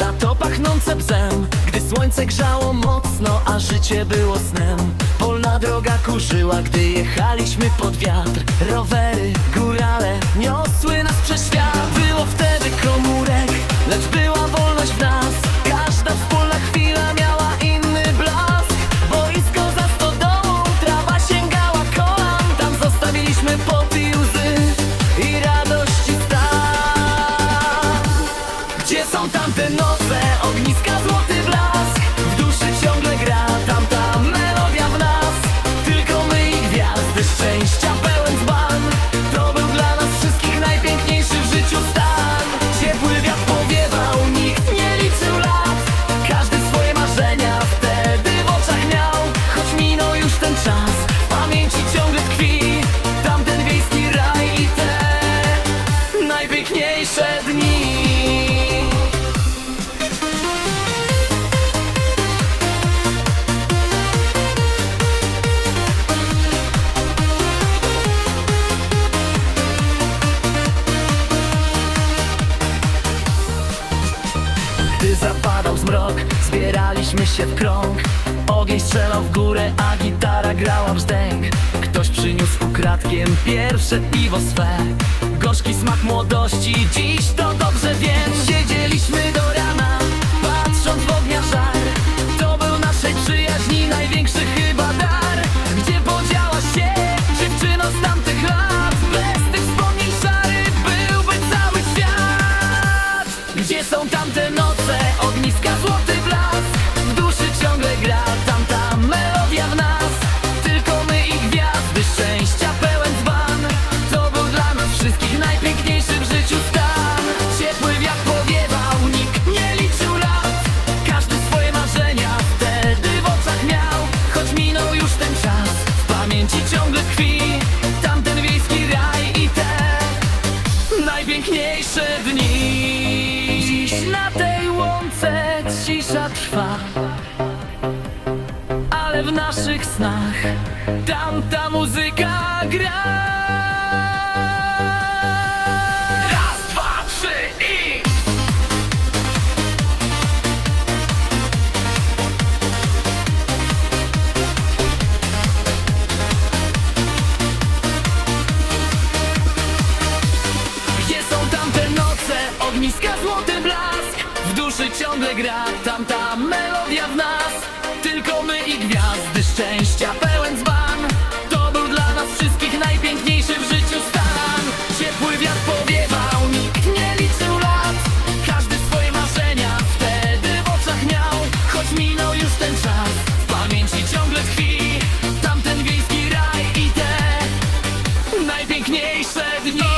Lato pachnące bzem Gdy słońce grzało mocno, a życie było snem. Polna droga kurzyła, gdy jechaliśmy pod wiatr. Rowery, górale niosły nas przez świat. Było wtedy komórek, lecz była wolność w nas. Każda wspólnota nastał zmrok. Zbieraliśmy się w krąg. Ogień strzelał w górę, a gitara grała brzdęk Ktoś przyniósł ukradkiem pierwsze piwo swe. Gorzki smak młodości, dziś to dobrze wiem. Siedzieliśmy do rana cisza trwa Ale w naszych snach Tamta muzyka gra. Ogniska złote ciągle gra Tamta melodia w nas. Tylko my i gwiazdy szczęścia Pełen dzban. To był dla nas wszystkich najpiękniejszy w życiu stan. Ciepły wiatr powiewał Nikt nie liczył lat. Każdy swoje marzenia Wtedy w oczach miał. Choć minął już ten czas W pamięci ciągle tkwi Tamten wiejski raj i te Najpiękniejsze dni.